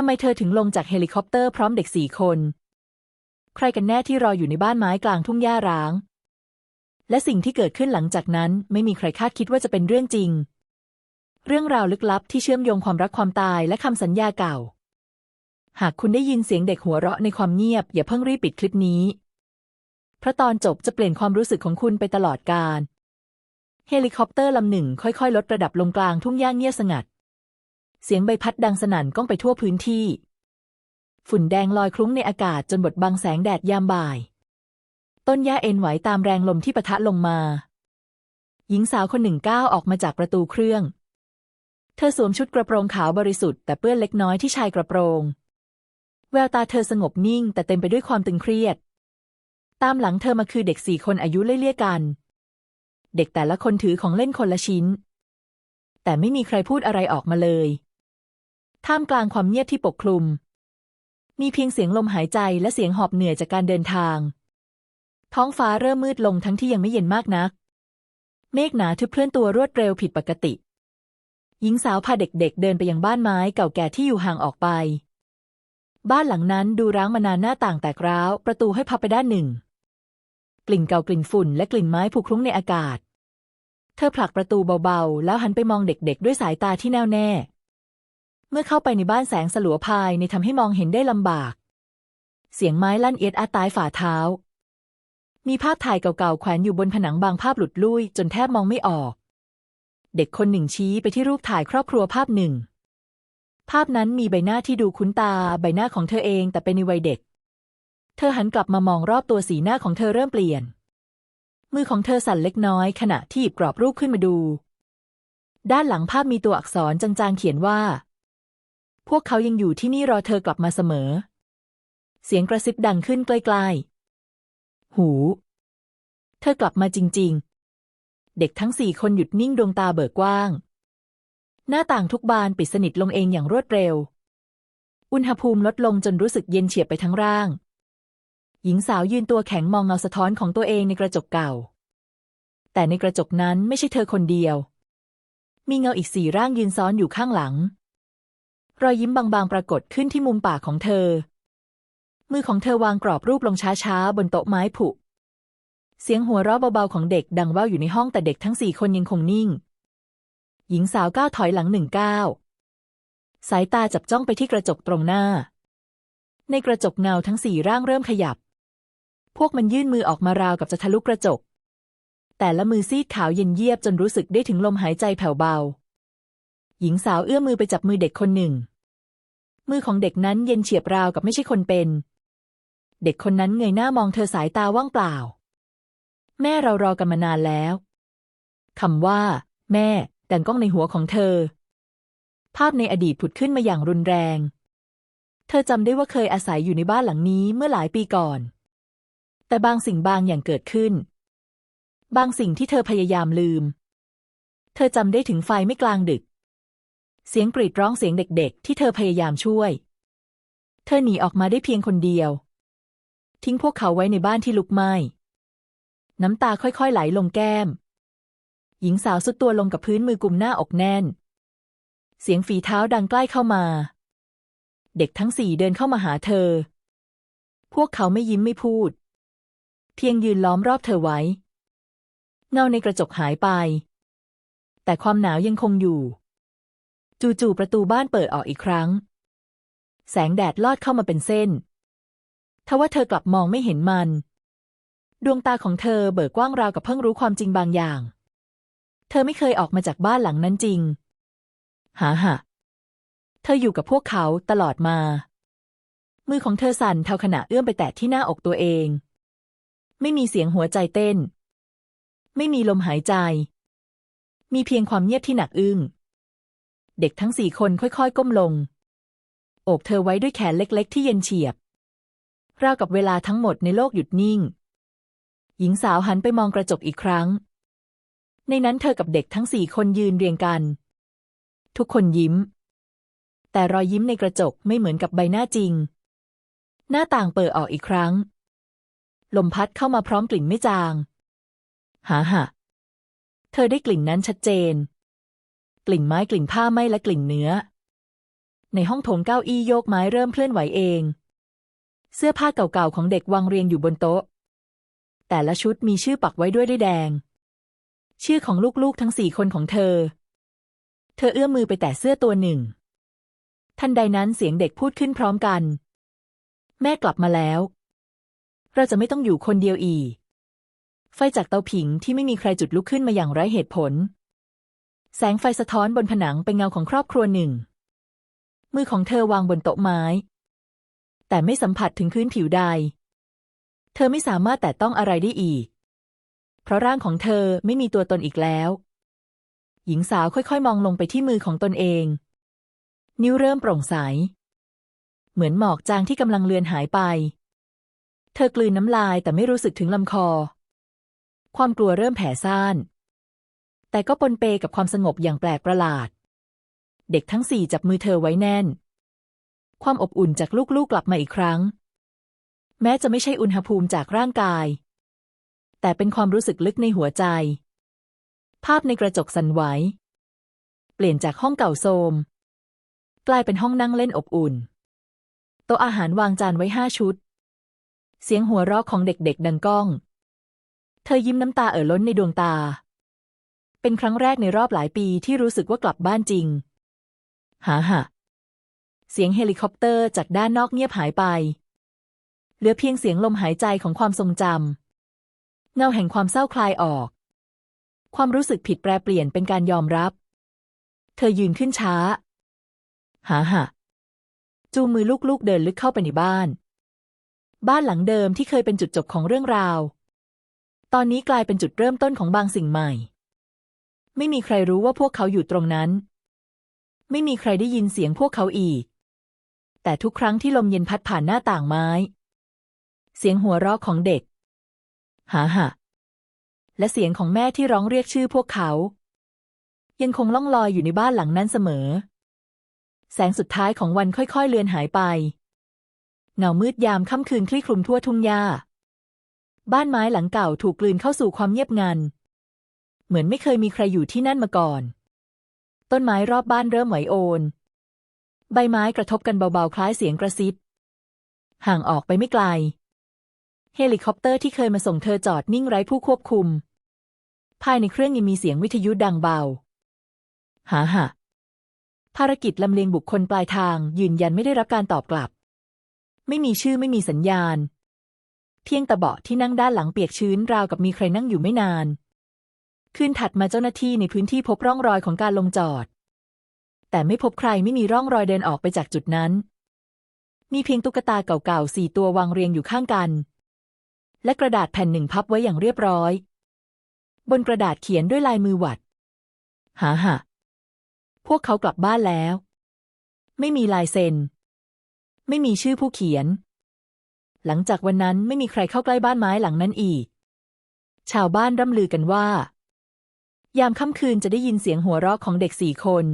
ทำไมเธอถึงลงจากเฮลิคอปเตอร์พร้อมเด็กสี่คน ใครกันแน่ที่รออยู่ในบ้านไม้กลางทุ่งหญ้าร้าง และสิ่งที่เกิดขึ้นหลังจากนั้นไม่มีใครคาดคิดว่าจะเป็นเรื่องจริง เรื่องราวลึกลับที่เชื่อมโยงความรักความตายและคำสัญญาเก่า หากคุณได้ยินเสียงเด็กหัวเราะในความเงียบ อย่าเพิ่งรีบปิดคลิปนี้ เพราะตอนจบจะเปลี่ยนความรู้สึกของคุณไปตลอดกาลเฮลิคอปเตอร์ลำหนึ่งค่อยๆ ลดระดับลงกลางทุ่งหญ้าเงียบสงัด เสียงใบพัดดังสนั่นก้องไปทั่วพื้นที่ ฝุ่นแดงลอยคลุ้งในอากาศจนบดบังแสงแดดยามบ่าย ต้นหญ้าเอ็นไหวตามแรงลมที่ปะทะลงมา หญิงสาวคนหนึ่งก้าวออกมาจากประตูเครื่อง เธอสวมชุดกระโปรงขาวบริสุทธิ์แต่เปื้อนเล็กน้อยที่ชายกระโปรง แววตาเธอสงบนิ่ง แต่เต็มไปด้วยความตึงเครียด ตามหลังเธอมาคือเด็กสี่คนอายุเลี่ยๆกัน เด็กแต่ละคนถือของเล่นคนละชิ้น แต่ไม่มีใครพูดอะไรออกมาเลย ท่ามกลางความเงียบที่ปกคลุม มีเพียงเสียงลมหายใจและเสียงหอบเหนื่อยจากการเดินทาง ท้องฟ้าเริ่มมืดลงทั้งที่ยังไม่เย็นมากนัก เมฆหนาทึบเคลื่อนตัวรวดเร็วผิดปกติ หญิงสาวพาเด็กๆเดินไปยังบ้านไม้เก่าแก่ที่อยู่ห่างออกไป บ้านหลังนั้นดูร้างมานานหน้าต่างแตกร้าว ประตูให้พับไปด้านหนึ่ง กลิ่นเก่ากลิ่นฝุ่นและกลิ่นไม้ผุคลุ้งในอากาศ เธอผลักประตูเบาๆ แล้วหันไปมองเด็กๆ ด้วยสายตาที่แน่วแน่ เมื่อเข้าไปในบ้านแสงสลัวภายในทำให้มองเห็นได้ลำบาก เสียงไม้ลั่นเอียดอาตายฝ่าเท้า มีภาพถ่ายเก่าๆแขวนอยู่บนผนังบางภาพหลุดลุ่ยจนแทบมองไม่ออก เด็กคนหนึ่งชี้ไปที่รูปถ่ายครอบครัวภาพหนึ่ง ภาพนั้นมีใบหน้าที่ดูคุ้นตาใบหน้าของเธอเองแต่เป็นในวัยเด็ก เธอหันกลับมามองรอบตัวสีหน้าของเธอเริ่มเปลี่ยน มือของเธอสั่นเล็กน้อยขณะที่หยิบกรอบรูปขึ้นมาดู ด้านหลังภาพมีตัวอักษรจางๆเขียนว่า พวกเขายังอยู่ที่นี่รอเธอกลับมาเสมอ เสียงกระซิบดังขึ้นใกล้ๆ หู เธอกลับมาจริง ๆ เด็กทั้งสี่คนหยุดนิ่งดวงตาเบิกกว้าง หน้าต่างทุกบานปิดสนิทลงเองอย่างรวดเร็ว อุณหภูมิลดลงจนรู้สึกเย็นเฉียบไปทั้งร่าง หญิงสาวยืนตัวแข็งมองเงาสะท้อนของตัวเองในกระจกเก่า แต่ในกระจกนั้นไม่ใช่เธอคนเดียว มีเงาอีกสี่ร่างยืนซ้อนอยู่ข้างหลัง รอยยิ้มบางๆ ปรากฏขึ้นที่มุมปากของเธอ มือของเธอวางกรอบรูปลงช้าๆ บนโต๊ะไม้ผุ เสียงหัวเราะเบาๆ ของเด็กดังว่าวอยู่ในห้องแต่เด็กทั้งสี่คนยังคงนิ่ง หญิงสาวก้าวถอยหลังหนึ่งก้าว สายตาจับจ้องไปที่กระจกตรงหน้า ในกระจกเงาทั้งสี่ร่างเริ่มขยับ พวกมันยื่นมือออกมาราวกับจะทะลุกระจก แต่ละมือซีดขาวเย็นเยียบจนรู้สึกได้ถึงลมหายใจแผ่วเบา หญิงสาวเอื้อมมือไปจับมือเด็กคนหนึ่ง มือของเด็กนั้นเย็นเฉียบราวกับไม่ใช่คนเป็น เด็กคนนั้นเงยหน้ามองเธอสายตาว่างเปล่า แม่เรารอกันมานานแล้วคำว่า แม่ ดังก้องในหัวของเธอ ภาพในอดีตผุดขึ้นมาอย่างรุนแรง เธอจำได้ว่าเคยอาศัยอยู่ในบ้านหลังนี้เมื่อหลายปีก่อน แต่บางสิ่งบางอย่างเกิดขึ้น บางสิ่งที่เธอพยายามลืม เธอจำได้ถึงไฟไม่กลางดึก เสียงกรีดร้องเสียงเด็กๆ ที่เธอพยายามช่วย เธอหนีออกมาได้เพียงคนเดียว ทิ้งพวกเขาไว้ในบ้านที่ลุกไหม้ น้ำตาค่อยๆไหลลงแก้ม หญิงสาวสุดตัวลงกับพื้นมือกุมหน้าอกแน่น เสียงฝีเท้าดังใกล้เข้ามา เด็กทั้งสี่เดินเข้ามาหาเธอ พวกเขาไม่ยิ้มไม่พูด เพียงยืนล้อมรอบเธอไว้ เงาในกระจกหายไป แต่ความหนาวยังคงอยู่ จู่ๆประตูบ้านเปิดออกอีกครั้ง แสงแดดลอดเข้ามาเป็นเส้น ทว่าเธอกลับมองไม่เห็นมัน ดวงตาของเธอเบิกกว้างราวกับเพิ่งรู้ความจริงบางอย่าง เธอไม่เคยออกมาจากบ้านหลังนั้นจริง หาหะเธออยู่กับพวกเขาตลอดมา มือของเธอสั่นเท่าขณะเอื้อมไปแตะที่หน้าอกตัวเอง ไม่มีเสียงหัวใจเต้น ไม่มีลมหายใจ มีเพียงความเงียบที่หนักอึ้ง เด็กทั้งสี่คนค่อยๆ ก้มลงโอบเธอไว้ด้วยแขนเล็กๆ ที่เย็นเฉียบ ราวกับเวลาทั้งหมดในโลกหยุดนิ่ง หญิงสาวหันไปมองกระจกอีกครั้ง ในนั้นเธอกับเด็กทั้งสี่คนยืนเรียงกัน ทุกคนยิ้ม แต่รอยยิ้มในกระจกไม่เหมือนกับใบหน้าจริง หน้าต่างเปิดออกอีกครั้ง ลมพัดเข้ามาพร้อมกลิ่นไม่จาง หาหะเธอได้กลิ่นนั้นชัดเจน กลิ่นไม้กลิ่นผ้าไหม้และกลิ่นเนื้อ ในห้องโถงเก้าอี้โยกไม้เริ่มเคลื่อนไหวเอง เสื้อผ้าเก่าๆของเด็กวางเรียงอยู่บนโต๊ะ แต่ละชุดมีชื่อปักไว้ด้วยด้วยแดง ชื่อของลูกๆทั้งสี่คนของเธอ เธอเอื้อมมือไปแตะเสื้อตัวหนึ่ง ทันใดนั้นเสียงเด็กพูดขึ้นพร้อมกัน แม่กลับมาแล้ว เราจะไม่ต้องอยู่คนเดียวอีกไฟจากเตาผิงที่ไม่มีใครจุดลุกขึ้นมาอย่างไร้เหตุผล แสงไฟสะท้อนบนผนังเป็นเงาของครอบครัวหนึ่ง มือของเธอวางบนโต๊ะไม้ แต่ไม่สัมผัสถึงพื้นผิวใด เธอไม่สามารถแตะต้องอะไรได้อีก เพราะร่างของเธอไม่มีตัวตนอีกแล้ว หญิงสาวค่อยๆ มองลงไปที่มือของตนเอง นิ้วเริ่มโปร่งใส เหมือนหมอกจางที่กำลังเลือนหายไป เธอกลืนน้ำลายแต่ไม่รู้สึกถึงลำคอ ความกลัวเริ่มแผ่ซ่าน แต่ก็ปนเปกับความสงบอย่างแปลกประหลาด เด็กทั้งสี่จับมือเธอไว้แน่น ความอบอุ่นจากลูกๆกลับมาอีกครั้ง แม้จะไม่ใช่อุณหภูมิจากร่างกาย แต่เป็นความรู้สึกลึกในหัวใจ ภาพในกระจกสั่นไหว เปลี่ยนจากห้องเก่าโทรมกลายเป็นห้องนั่งเล่นอบอุ่น โต๊ะอาหารวางจานไว้ห้าชุด เสียงหัวเราะของเด็กๆดังก้อง เธอยิ้มน้ำตาเอ่อล้นในดวงตา เป็นครั้งแรกในรอบหลายปีที่รู้สึกว่ากลับบ้านจริง หาหะเสียงเฮลิคอปเตอร์จากด้านนอกเงียบหายไป เหลือเพียงเสียงลมหายใจของความทรงจำเงาแห่งความเศร้าคลายออก ความรู้สึกผิดแปรเปลี่ยนเป็นการยอมรับ เธอยืนขึ้นช้า หาหะจูงมือลูกๆเดินลึกเข้าไปในบ้าน บ้านหลังเดิมที่เคยเป็นจุดจบของเรื่องราว ตอนนี้กลายเป็นจุดเริ่มต้นของบางสิ่งใหม่ ไม่มีใครรู้ว่าพวกเขาอยู่ตรงนั้น ไม่มีใครได้ยินเสียงพวกเขาอีก แต่ทุกครั้งที่ลมเย็นพัดผ่านหน้าต่างไม้ เสียงหัวเราะของเด็กหาหะและเสียงของแม่ที่ร้องเรียกชื่อพวกเขา ยังคงล่องลอยอยู่ในบ้านหลังนั้นเสมอ แสงสุดท้ายของวันค่อยๆเลือนหายไป เงามืดยามค่ำคืนคลี่คลุมทั่วทุ่งหญ้า บ้านไม้หลังเก่าถูกกลืนเข้าสู่ความเงียบงัน เหมือนไม่เคยมีใครอยู่ที่นั่นมาก่อน ต้นไม้รอบบ้านเริ่มไหวโอน ใบไม้กระทบกันเบาๆ คล้ายเสียงกระซิบ ห่างออกไปไม่ไกล เฮลิคอปเตอร์ที่เคยมาส่งเธอจอดนิ่งไร้ผู้ควบคุม ภายในเครื่องยังมีเสียงวิทยุดังเบา หาหะภารกิจลำเลียงบุคคลปลายทาง ยืนยันไม่ได้รับการตอบกลับ ไม่มีชื่อไม่มีสัญญาณ เพียงแต่เบาะที่นั่งด้านหลังเปียกชื้นราวกับมีใครนั่งอยู่ไม่นาน คืนถัดมาเจ้าหน้าที่ในพื้นที่พบร่องรอยของการลงจอด แต่ไม่พบใครไม่มีร่องรอยเดินออกไปจากจุดนั้น มีเพียงตุ๊กตาเก่าๆสี่ตัววางเรียงอยู่ข้างกัน และกระดาษแผ่นหนึ่งพับไว้อย่างเรียบร้อย บนกระดาษเขียนด้วยลายมือหวัด หาหะพวกเขากลับบ้านแล้ว ไม่มีลายเซ็น ไม่มีชื่อผู้เขียน หลังจากวันนั้นไม่มีใครเข้าใกล้บ้านไม้หลังนั้นอีก ชาวบ้านร่ำลือกันว่า ยามค่ำคืนจะได้ยินเสียงหัวเราะของเด็กสี่คน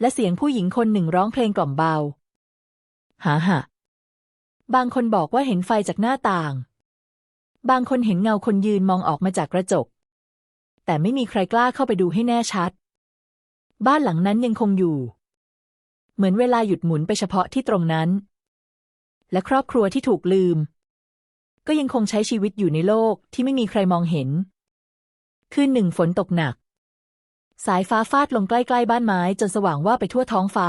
และเสียงผู้หญิงคนหนึ่งร้องเพลงกล่อมเบาหาหะบางคนบอกว่าเห็นไฟจากหน้าต่าง บางคนเห็นเงาคนยืนมองออกมาจากกระจก แต่ไม่มีใครกล้าเข้าไปดูให้แน่ชัด บ้านหลังนั้นยังคงอยู่ เหมือนเวลาหยุดหมุนไปเฉพาะที่ตรงนั้น และครอบครัวที่ถูกลืม ก็ยังคงใช้ชีวิตอยู่ในโลกที่ไม่มีใครมองเห็น คืนหนึ่งฝนตกหนัก สายฟ้าฟาดลงใกล้ๆบ้านไม้จนสว่างว่าไปทั่วท้องฟ้า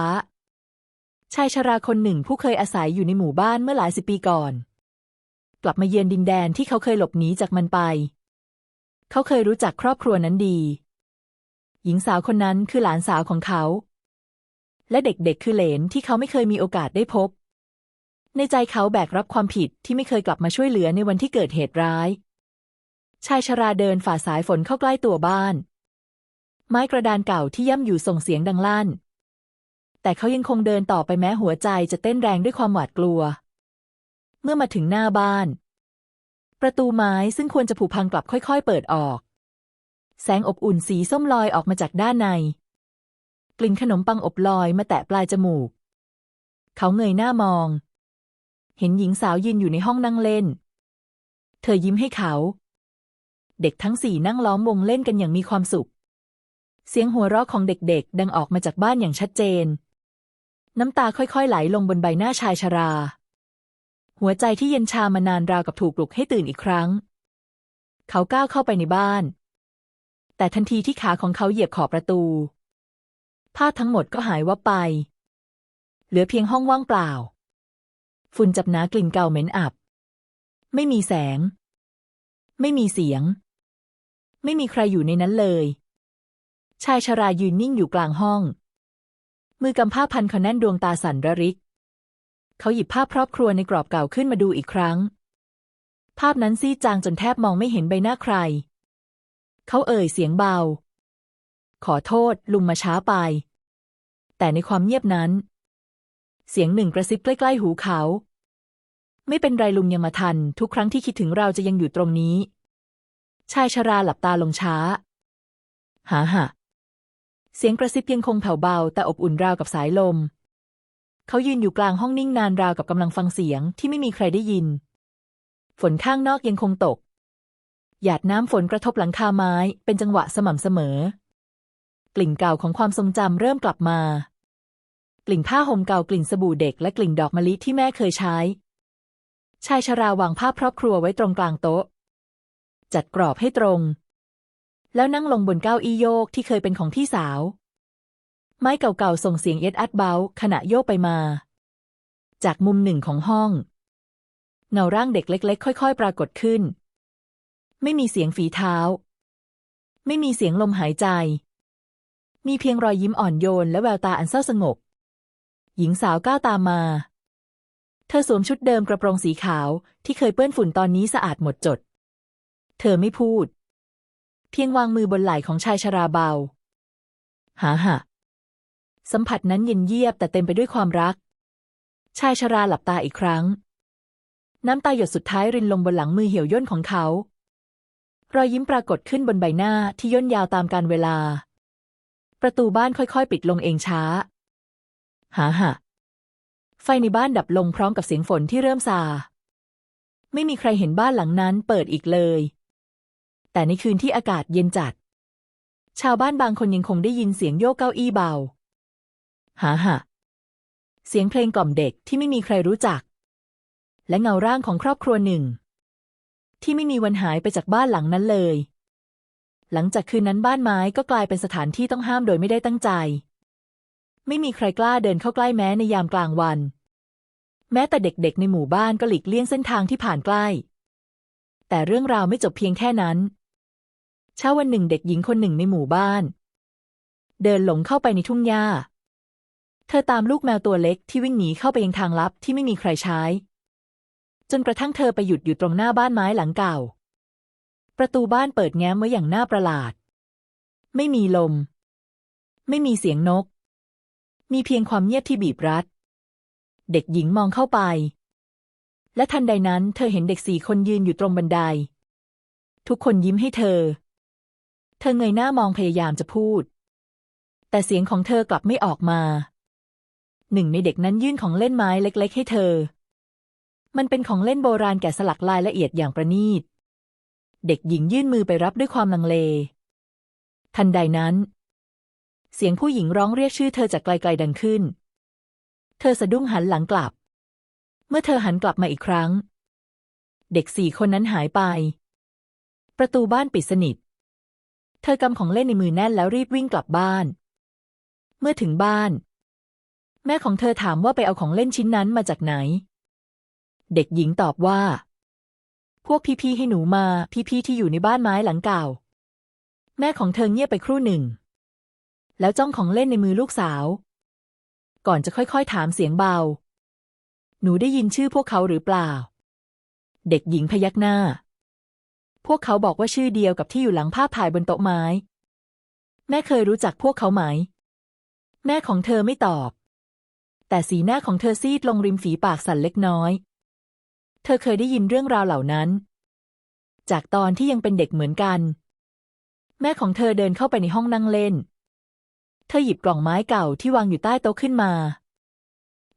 ชายชราคนหนึ่งผู้เคยอาศัยอยู่ในหมู่บ้านเมื่อหลายสิบปีก่อน กลับมาเยือนดินแดนที่เขาเคยหลบหนีจากมันไป เขาเคยรู้จักครอบครัวนั้นดี หญิงสาวคนนั้นคือหลานสาวของเขา และเด็กๆคือเหลนที่เขาไม่เคยมีโอกาสได้พบ ในใจเขาแบกรับความผิดที่ไม่เคยกลับมาช่วยเหลือในวันที่เกิดเหตุร้าย ชายชราเดินฝ่าสายฝนเข้าใกล้ตัวบ้าน ไม้กระดานเก่าที่ย่ำอยู่ส่งเสียงดังลั่น แต่เขายังคงเดินต่อไปแม้หัวใจจะเต้นแรงด้วยความหวาดกลัว เมื่อมาถึงหน้าบ้าน ประตูไม้ซึ่งควรจะผุพังกลับค่อย ๆ เปิดออก แสงอบอุ่นสีส้มลอยออกมาจากด้านใน กลิ่นขนมปังอบลอยมาแตะปลายจมูก เขาเงยหน้ามอง เห็นหญิงสาวยืนอยู่ในห้องนั่งเล่น เธอยิ้มให้เขา เด็กทั้งสี่นั่งล้อมวงเล่นกันอย่างมีความสุข เสียงหัวเราะของเด็กๆ ดังออกมาจากบ้านอย่างชัดเจน น้ำตาค่อยๆ ไหลลงบนใบหน้าชายชรา หัวใจที่เย็นชามานานราวกับถูกปลุกให้ตื่นอีกครั้ง เขาก้าวเข้าไปในบ้าน แต่ทันทีที่ขาของเขาเหยียบขอบประตู ภาพทั้งหมดก็หายวับไป เหลือเพียงห้องว่างเปล่า ฝุ่นจับหนากลิ่นเก่าเหม็นอับ ไม่มีแสงไม่มีเสียง ไม่มีใครอยู่ในนั้นเลย ชายชรายืนนิ่งอยู่กลางห้อง มือกำผ้าพันเขาแน่นดวงตาสั่นระริก เขาหยิบภาพครอบครัวในกรอบเก่าขึ้นมาดูอีกครั้ง ภาพนั้นซีจางจนแทบมองไม่เห็นใบหน้าใคร เขาเอ่ยเสียงเบา ขอโทษลุงมาช้าไป แต่ในความเงียบนั้น เสียงหนึ่งกระซิบใกล้ ๆ หูเขา ไม่เป็นไรลุงยังมาทัน ทุกครั้งที่คิดถึงเราจะยังอยู่ตรงนี้ ชายชราหลับตาลงช้า หาหะเสียงกระซิบยังคงแผ่วเบา แต่อบอุ่นราวกับสายลม เขายืนอยู่กลางห้องนิ่งนานราวกับกำลังฟังเสียงที่ไม่มีใครได้ยิน ฝนข้างนอกยังคงตก หยาดน้ำฝนกระทบหลังคาไม้เป็นจังหวะสม่ำเสมอ กลิ่นเก่าของความทรงจำเริ่มกลับมา กลิ่นผ้าห่มเก่ากลิ่นสบู่เด็กและกลิ่นดอกมะลิที่แม่เคยใช้ ชายชราวางภาพครอบครัวไว้ตรงกลางโต๊ะ จัดกรอบให้ตรง แล้วนั่งลงบนเก้าอี้โยกที่เคยเป็นของพี่สาว ไม้เก่าๆส่งเสียงเอ็ดอัดเบาขณะโยกไปมา จากมุมหนึ่งของห้อง เงาร่างเด็กเล็ก ๆ ค่อย ๆ ปรากฏขึ้น ไม่มีเสียงฝีเท้า ไม่มีเสียงลมหายใจ มีเพียงรอยยิ้มอ่อนโยนและแววตาอันเศร้าสงบ หญิงสาวก้าวตามมาเธอสวมชุดเดิมกระโปรงสีขาวที่เคยเปื้อนฝุ่นตอนนี้สะอาดหมดจด เธอไม่พูด เพียงวางมือบนไหล่ของชายชราเบาหาหะสัมผัสนั้นเย็นเยียบแต่เต็มไปด้วยความรัก ชายชราหลับตาอีกครั้ง น้ำตาหยดสุดท้ายรินลงบนหลังมือเหี่ยวย่นของเขา รอยยิ้มปรากฏขึ้นบนใบหน้าที่ย่นยาวตามกาลเวลา ประตูบ้านค่อยๆ ปิดลงเองช้า หาหะไฟในบ้านดับลงพร้อมกับเสียงฝนที่เริ่มซา ไม่มีใครเห็นบ้านหลังนั้นเปิดอีกเลย แต่ในคืนที่อากาศเย็นจัด ชาวบ้านบางคนยังคงได้ยินเสียงโยกเก้าอี้เบาหาหะเสียงเพลงกล่อมเด็กที่ไม่มีใครรู้จัก และเงาร่างของครอบครัวหนึ่ง ที่ไม่มีวันหายไปจากบ้านหลังนั้นเลย หลังจากคืนนั้นบ้านไม้ก็กลายเป็นสถานที่ต้องห้ามโดยไม่ได้ตั้งใจ ไม่มีใครกล้าเดินเข้าใกล้แม้ในยามกลางวัน แม้แต่เด็กๆในหมู่บ้านก็หลีกเลี่ยงเส้นทางที่ผ่านใกล้ แต่เรื่องราวไม่จบเพียงแค่นั้น เช้าวันหนึ่งเด็กหญิงคนหนึ่งในหมู่บ้าน เดินหลงเข้าไปในทุ่งหญ้า เธอตามลูกแมวตัวเล็กที่วิ่งหนีเข้าไปยังทางลับที่ไม่มีใครใช้ จนกระทั่งเธอไปหยุดอยู่ตรงหน้าบ้านไม้หลังเก่า ประตูบ้านเปิดแง้มไว้อย่างน่าประหลาด ไม่มีลม ไม่มีเสียงนก มีเพียงความเงียบที่บีบรัด เด็กหญิงมองเข้าไป และทันใดนั้นเธอเห็นเด็กสี่คนยืนอยู่ตรงบันได ทุกคนยิ้มให้เธอ เธอเงยหน้ามองพยายามจะพูด แต่เสียงของเธอกลับไม่ออกมา หนึ่งในเด็กนั้นยื่นของเล่นไม้เล็ก ๆ ให้เธอ มันเป็นของเล่นโบราณแกะสลักลายละเอียดอย่างประณีต เด็กหญิงยื่นมือไปรับด้วยความลังเล ทันใดนั้น เสียงผู้หญิงร้องเรียกชื่อเธอจากไกลๆดังขึ้น เธอสะดุ้งหันหลังกลับ เมื่อเธอหันกลับมาอีกครั้ง เด็กสี่คนนั้นหายไป ประตูบ้านปิดสนิท เธอกำของเล่นในมือแน่นแล้วรีบวิ่งกลับบ้าน เมื่อถึงบ้าน แม่ของเธอถามว่าไปเอาของเล่นชิ้นนั้นมาจากไหน เด็กหญิงตอบว่า พวกพี่ๆให้หนูมา พี่ๆที่อยู่ในบ้านไม้หลังเก่า แม่ของเธอเงียบไปครู่หนึ่ง แล้วจ้องของเล่นในมือลูกสาว ก่อนจะค่อยๆถามเสียงเบา หนูได้ยินชื่อพวกเขาหรือเปล่า เด็กหญิงพยักหน้า พวกเขาบอกว่าชื่อเดียวกับที่อยู่หลังภาพถ่ายบนโต๊ะไม้ แม่เคยรู้จักพวกเขาไหม แม่ของเธอไม่ตอบ แต่สีหน้าของเธอซีดลงริมฝีปากสั่นเล็กน้อย เธอเคยได้ยินเรื่องราวเหล่านั้น จากตอนที่ยังเป็นเด็กเหมือนกัน แม่ของเธอเดินเข้าไปในห้องนั่งเล่น เธอหยิบกล่องไม้เก่าที่วางอยู่ใต้โต๊ะขึ้นมา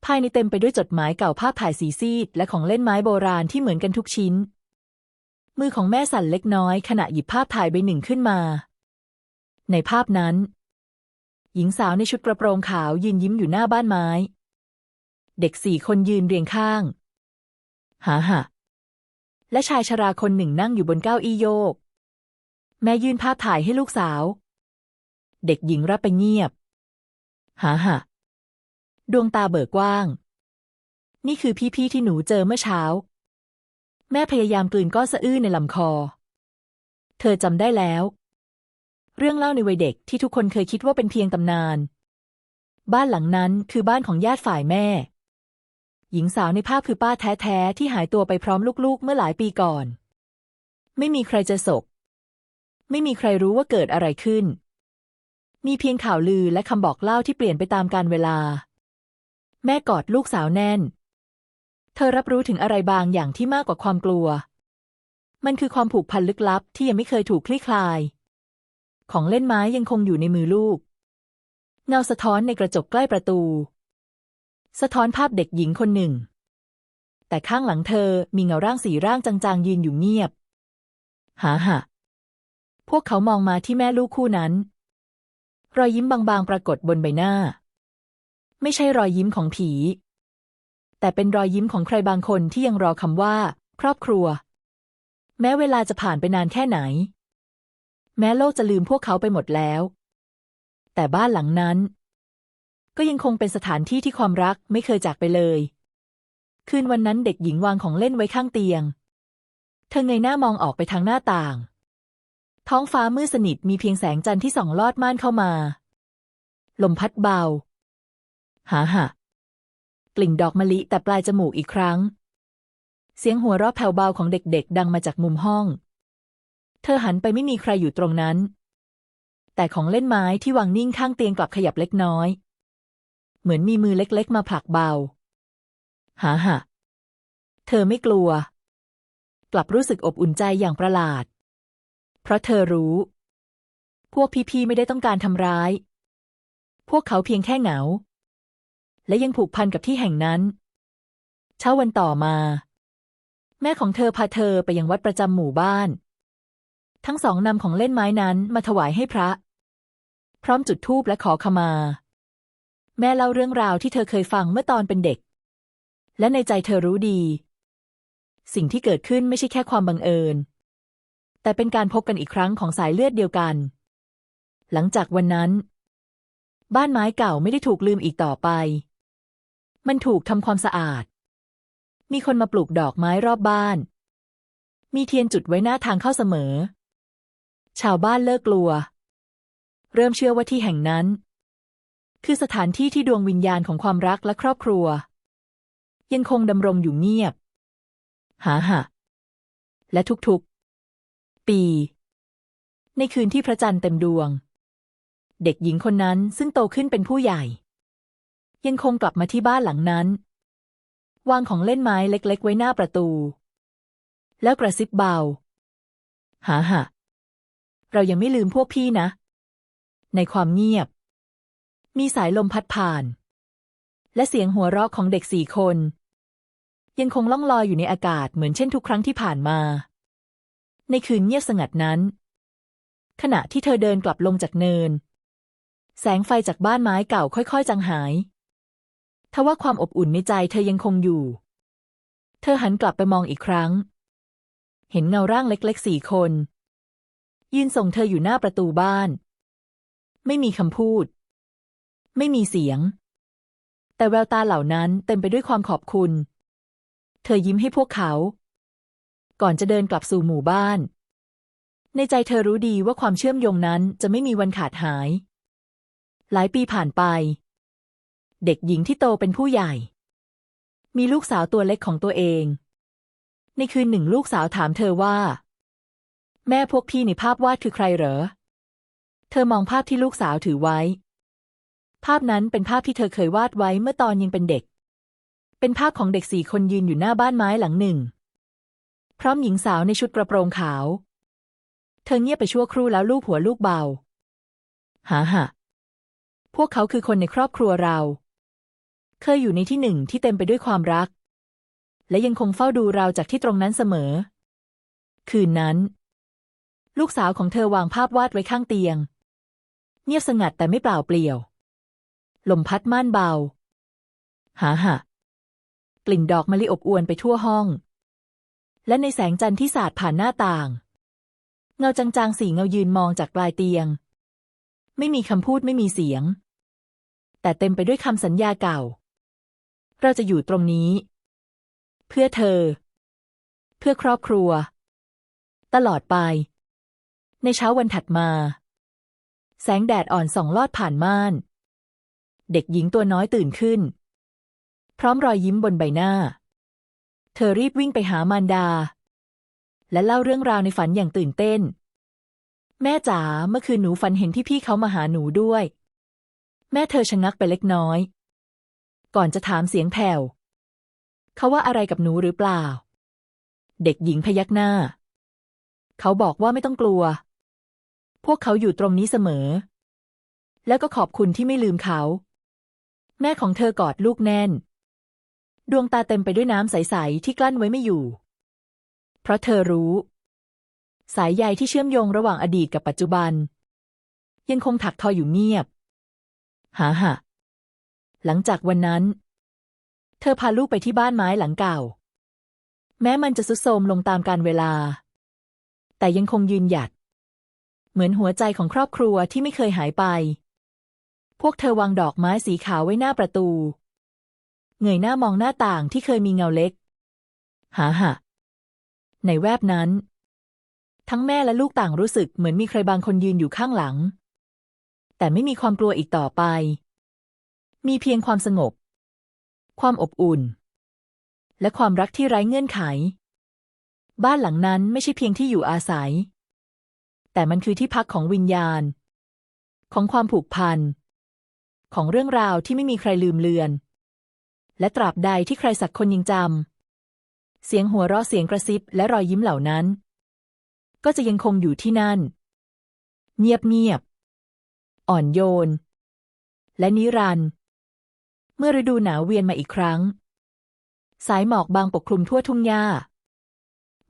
ภายในเต็มไปด้วยจดหมายเก่าภาพถ่ายสีซีดและของเล่นไม้โบราณที่เหมือนกันทุกชิ้น มือของแม่สั่นเล็กน้อยขณะหยิบภาพถ่ายใบหนึ่งขึ้นมา ในภาพนั้น หญิงสาวในชุดกระโปรงขาวยืนยิ้มอยู่หน้าบ้านไม้ เด็กสี่คนยืนเรียงข้าง หาหะและชายชราคนหนึ่งนั่งอยู่บนเก้าอี้โยก แม่ยื่นภาพถ่ายให้ลูกสาว เด็กหญิงรับไปเงียบ หาหะดวงตาเบิกกว้าง นี่คือพี่ๆที่หนูเจอเมื่อเช้า แม่พยายามกลืนก้อนสะอื้นในลำคอ เธอจำได้แล้ว เรื่องเล่าในวัยเด็กที่ทุกคนเคยคิดว่าเป็นเพียงตำนาน บ้านหลังนั้นคือบ้านของญาติฝ่ายแม่ หญิงสาวในภาพคือป้าแท้ๆ ที่หายตัวไปพร้อมลูกๆ เมื่อหลายปีก่อน ไม่มีใครจอศพไม่มีใครรู้ว่าเกิดอะไรขึ้น มีเพียงข่าวลือและคำบอกเล่าที่เปลี่ยนไปตามกาลเวลา แม่กอดลูกสาวแน่น เธอรับรู้ถึงอะไรบางอย่างที่มากกว่าความกลัว มันคือความผูกพันลึกลับที่ยังไม่เคยถูกคลี่คลาย ของเล่นไม้ยังคงอยู่ในมือลูก เงาสะท้อนในกระจกใกล้ประตู สะท้อนภาพเด็กหญิงคนหนึ่ง แต่ข้างหลังเธอมีเงาร่างสีร่างจางๆ ยืนอยู่เงียบ หาหะพวกเขามองมาที่แม่ลูกคู่นั้น รอยยิ้มบางๆ ปรากฏบนใบหน้า ไม่ใช่รอยยิ้มของผี แต่เป็นรอยยิ้มของใครบางคนที่ยังรอคำว่า ครอบครัว แม้เวลาจะผ่านไปนานแค่ไหน แม้โลกจะลืมพวกเขาไปหมดแล้ว แต่บ้านหลังนั้น ก็ยังคงเป็นสถานที่ที่ความรักไม่เคยจากไปเลย คืนวันนั้นเด็กหญิงวางของเล่นไว้ข้างเตียง เธอเงยหน้ามองออกไปทางหน้าต่าง ท้องฟ้ามืดสนิทมีเพียงแสงจันทร์ที่ส่องลอดม่านเข้ามา ลมพัดเบา หาหะ กลิ่นดอกมะลิแต่ปลายจมูกอีกครั้ง เสียงหัวเราะแผ่วเบาของเด็กๆ ดังมาจากมุมห้อง เธอหันไปไม่มีใครอยู่ตรงนั้น แต่ของเล่นไม้ที่วางนิ่งข้างเตียงกลับขยับเล็กน้อย เหมือนมีมือเล็กๆ มาผลักเบา หาหะเธอไม่กลัว กลับรู้สึกอบอุ่นใจอย่างประหลาด เพราะเธอรู้ พวกพี่ๆไม่ได้ต้องการทำร้าย พวกเขาเพียงแค่เหงา และยังผูกพันกับที่แห่งนั้น เช้าวันต่อมา แม่ของเธอพาเธอไปยังวัดประจำหมู่บ้าน ทั้งสองนำของเล่นไม้นั้นมาถวายให้พระ พร้อมจุดธูปและขอขมา แม่เล่าเรื่องราวที่เธอเคยฟังเมื่อตอนเป็นเด็ก และในใจเธอรู้ดี สิ่งที่เกิดขึ้นไม่ใช่แค่ความบังเอิญ แต่เป็นการพบกันอีกครั้งของสายเลือดเดียวกัน หลังจากวันนั้น บ้านไม้เก่าไม่ได้ถูกลืมอีกต่อไป มันถูกทำความสะอาด มีคนมาปลูกดอกไม้รอบบ้าน มีเทียนจุดไว้หน้าทางเข้าเสมอ ชาวบ้านเลิกกลัว เริ่มเชื่อว่าที่แห่งนั้น คือสถานที่ที่ดวงวิญญาณของความรักและครอบครัว ยังคงดำรงอยู่เงียบ หาหะและทุกๆ ปี ในคืนที่พระจันทร์เต็มดวง เด็กหญิงคนนั้นซึ่งโตขึ้นเป็นผู้ใหญ่ ยังคงกลับมาที่บ้านหลังนั้น วางของเล่นไม้เล็ก ๆ ไว้หน้าประตู แล้วกระซิบเบาหาหะเรายังไม่ลืมพวกพี่นะ ในความเงียบ มีสายลมพัดผ่าน และเสียงหัวเราะของเด็กสี่คน ยังคงล่องลอยอยู่ในอากาศเหมือนเช่นทุกครั้งที่ผ่านมา ในคืนเงียบสงัดนั้น ขณะที่เธอเดินกลับลงจากเนิน แสงไฟจากบ้านไม้เก่าค่อย ๆ จางหาย ทว่าความอบอุ่นในใจเธอยังคงอยู่ เธอหันกลับไปมองอีกครั้ง เห็นเงาร่างเล็กๆสี่คน ยืนส่งเธออยู่หน้าประตูบ้าน ไม่มีคำพูด ไม่มีเสียง แต่แววตาเหล่านั้นเต็มไปด้วยความขอบคุณ เธอยิ้มให้พวกเขา ก่อนจะเดินกลับสู่หมู่บ้าน ในใจเธอรู้ดีว่าความเชื่อมโยงนั้นจะไม่มีวันขาดหาย หลายปีผ่านไป เด็กหญิงที่โตเป็นผู้ใหญ่ มีลูกสาวตัวเล็กของตัวเอง ในคืนหนึ่งลูกสาวถามเธอว่า แม่พวกพี่ในภาพวาดคือใครเหรอ เธอมองภาพที่ลูกสาวถือไว้ ภาพนั้นเป็นภาพที่เธอเคยวาดไว้เมื่อตอนยังเป็นเด็ก เป็นภาพของเด็กสี่คนยืนอยู่หน้าบ้านไม้หลังหนึ่ง พร้อมหญิงสาวในชุดกระโปรงขาว เธอเงียบไปชั่วครู่แล้วลูบหัวลูกเบาหาหะพวกเขาคือคนในครอบครัวเรา เคยอยู่ในที่หนึ่งที่เต็มไปด้วยความรัก และยังคงเฝ้าดูเราจากที่ตรงนั้นเสมอ คืนนั้น ลูกสาวของเธอวางภาพวาดไว้ข้างเตียง เงียบสงัดแต่ไม่เปล่าเปลี่ยว ลมพัดม่านเบา หาหะกลิ่นดอกมะลิอบอวนไปทั่วห้อง และในแสงจันทร์ที่สาดผ่านหน้าต่าง เงาจางๆ สีเงายืนมองจากปลายเตียง ไม่มีคำพูดไม่มีเสียง แต่เต็มไปด้วยคำสัญญาเก่า เราจะอยู่ตรงนี้ เพื่อเธอ เพื่อครอบครัว ตลอดไป ในเช้าวันถัดมา แสงแดดอ่อนส่องลอดผ่านม่าน เด็กหญิงตัวน้อยตื่นขึ้น พร้อมรอยยิ้มบนใบหน้า เธอรีบวิ่งไปหามารดา และเล่าเรื่องราวในฝันอย่างตื่นเต้น แม่จ๋าเมื่อคืนหนูฝันเห็นพี่ๆเขามาหาหนูด้วย แม่เธอชะงักไปเล็กน้อย ก่อนจะถามเสียงแผ่วเขาว่าอะไรกับหนูหรือเปล่า เด็กหญิงพยักหน้า เขาบอกว่าไม่ต้องกลัว พวกเขาอยู่ตรงนี้เสมอ แล้วก็ขอบคุณที่ไม่ลืมเขา แม่ของเธอกอดลูกแน่น ดวงตาเต็มไปด้วยน้ำใส ๆ ที่กลั้นไว้ไม่อยู่ เพราะเธอรู้ สายใยที่เชื่อมโยงระหว่างอดีตกับปัจจุบัน ยังคงถักทออยู่เงียบ หาหะ หลังจากวันนั้น เธอพาลูกไปที่บ้านไม้หลังเก่า แม้มันจะสุดโทมลงตามกาลเวลา แต่ยังคงยืนหยัด เหมือนหัวใจของครอบครัวที่ไม่เคยหายไป พวกเธอวางดอกไม้สีขาวไว้หน้าประตู เงยหน้ามองหน้าต่างที่เคยมีเงาเล็ก หาหะในแวบนั้น ทั้งแม่และลูกต่างรู้สึกเหมือนมีใครบางคนยืนอยู่ข้างหลัง แต่ไม่มีความกลัวอีกต่อไป มีเพียงความสงบ ความอบอุ่น และความรักที่ไร้เงื่อนไข บ้านหลังนั้นไม่ใช่เพียงที่อยู่อาศัย แต่มันคือที่พักของวิญญาณ ของความผูกพัน ของเรื่องราวที่ไม่มีใครลืมเลือน และตราบใดที่ใครสักคนยังจำเสียงหัวเราะเสียงกระซิบและรอยยิ้มเหล่านั้น ก็จะยังคงอยู่ที่นั่น เงียบเงียบ อ่อนโยน และนิรันดร์ เมื่อฤดูหนาวเวียนมาอีกครั้ง สายหมอกบางปกคลุมทั่วทุ่งหญ้า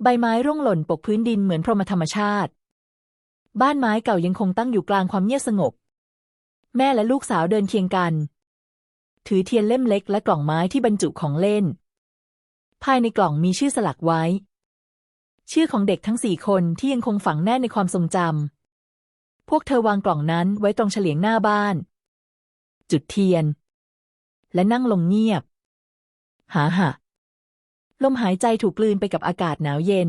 ใบไม้ร่วงหล่นปกพื้นดินเหมือนพรหมธรรมชาติ บ้านไม้เก่ายังคงตั้งอยู่กลางความเงียบสงบ แม่และลูกสาวเดินเคียงกัน ถือเทียนเล่มเล็กและกล่องไม้ที่บรรจุของเล่น ภายในกล่องมีชื่อสลักไว้ ชื่อของเด็กทั้งสี่คนที่ยังคงฝังแน่ในความทรงจำพวกเธอวางกล่องนั้นไว้ตรงเฉลียงหน้าบ้าน จุดเทียน และนั่งลงเงียบ หาหะลมหายใจถูกกลืนไปกับอากาศหนาวเย็น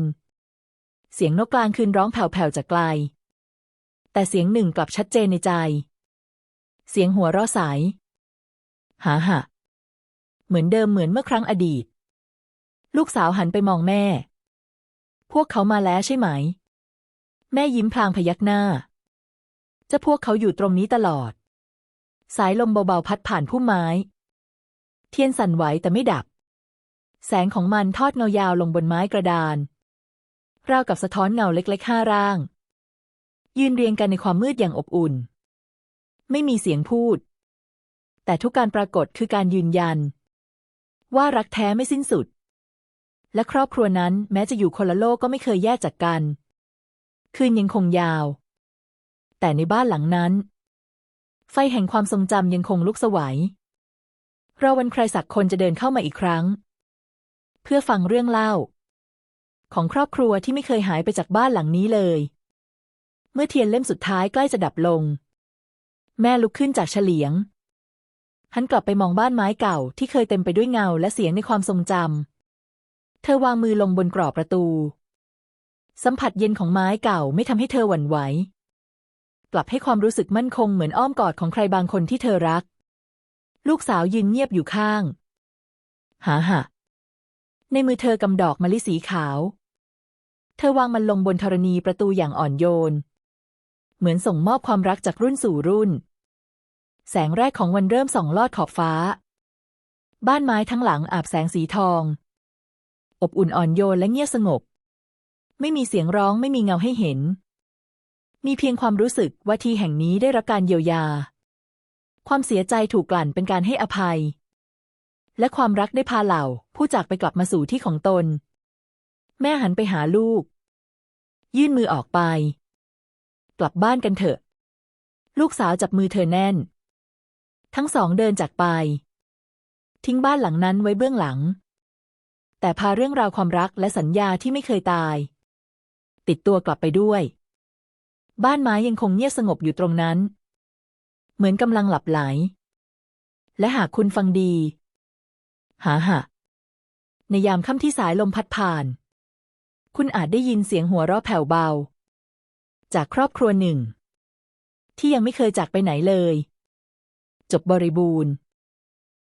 เสียงนกกลางคืนร้องแผ่วๆจากไกล แต่เสียงหนึ่งกลับชัดเจนในใจ เสียงหัวเราะใสหาหะเหมือนเดิมเหมือนเมื่อครั้งอดีต ลูกสาวหันไปมองแม่ พวกเขามาแล้วใช่ไหม แม่ยิ้มพลางพยักหน้า จะพวกเขาอยู่ตรงนี้ตลอด สายลมเบาๆพัดผ่านพุ่มไม้ เทียนสั่นไหวแต่ไม่ดับ แสงของมันทอดเงายาวลงบนไม้กระดาน ราวกับสะท้อนเงาเล็กๆห้าร่าง ยืนเรียงกันในความมืดอย่างอบอุ่น ไม่มีเสียงพูด แต่ทุกการปรากฏคือการยืนยัน ว่ารักแท้ไม่สิ้นสุด และครอบครัวนั้นแม้จะอยู่คนละโลกก็ไม่เคยแยกจากกัน คืนยังคงยาว แต่ในบ้านหลังนั้น ไฟแห่งความทรงจำยังคงลุกสวัย รอวันใครสักคนจะเดินเข้ามาอีกครั้ง เพื่อฟังเรื่องเล่า ของครอบครัวที่ไม่เคยหายไปจากบ้านหลังนี้เลย เมื่อเทียนเล่มสุดท้ายใกล้จะดับลง แม่ลุกขึ้นจากเฉลียง หันกลับไปมองบ้านไม้เก่าที่เคยเต็มไปด้วยเงาและเสียงในความทรงจำเธอวางมือลงบนกรอบประตู สัมผัสเย็นของไม้เก่าไม่ทำให้เธอหวั่นไหวกลับให้ความรู้สึกมั่นคงเหมือนอ้อมกอดของใครบางคนที่เธอรัก ลูกสาวยืนเงียบอยู่ข้าง หาหะในมือเธอกำดอกมะลิสีขาว เธอวางมันลงบนธรณีประตูอย่างอ่อนโยน เหมือนส่งมอบความรักจากรุ่นสู่รุ่น แสงแรกของวันเริ่มส่องลอดขอบฟ้า บ้านไม้ทั้งหลังอาบแสงสีทอง อบอุ่นอ่อนโยนและเงียบสงบ ไม่มีเสียงร้องไม่มีเงาให้เห็น มีเพียงความรู้สึกว่าที่แห่งนี้ได้รับการเยียวยา ความเสียใจถูกกลั่นเป็นการให้อภัย และความรักได้พาเหล่า ผู้จากไปกลับมาสู่ที่ของตน แม่หันไปหาลูก ยื่นมือออกไป กลับบ้านกันเถอะ ลูกสาวจับมือเธอแน่น ทั้งสองเดินจากไป ทิ้งบ้านหลังนั้นไว้เบื้องหลัง แต่พาเรื่องราวความรักและสัญญาที่ไม่เคยตาย ติดตัวกลับไปด้วย บ้านไม้ยังคงเงียบสงบอยู่ตรงนั้น เหมือนกำลังหลับไหล และหากคุณฟังดี หาหะ ในยามค่ำที่สายลมพัดผ่าน คุณอาจได้ยินเสียงหัวเราะแผ่วเบา จากครอบครัวหนึ่ง ที่ยังไม่เคยจากไปไหนเลย จบบริบูรณ์